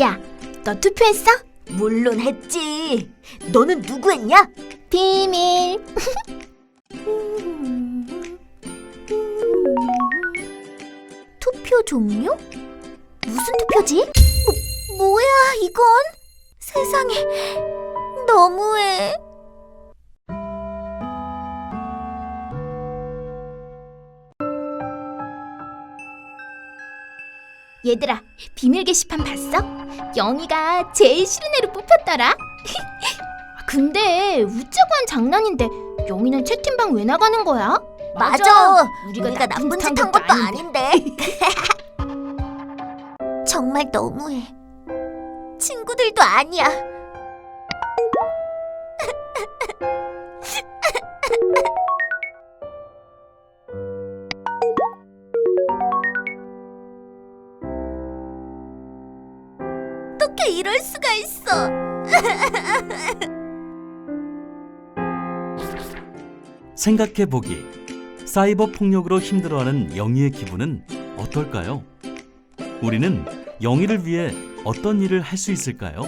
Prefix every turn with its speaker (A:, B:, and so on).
A: 야, 너 투표했어?
B: 물론 했지. 너는 누구 했냐?
A: 비밀. 투표 종료? 무슨 투표지? 뭐, 뭐야 이건? 세상에 너무해. 얘들아, 비밀 게시판 봤어? 영희가 제일 싫은 애로 뽑혔더라. 근데 웃자고 한 장난인데 영희는 채팅방 왜 나가는 거야?
B: 맞아.
A: 우리가 나쁜 짓짓한
B: 것도 아닌데.
A: 정말 너무해.
B: 친구들도 아니야. 어떻게 이럴 수가 있어?
C: 생각해 보기. 사이버 폭력으로 힘들어하는 영희의 기분은 어떨까요? 우리는 영희를 위해 어떤 일을 할 수 있을까요?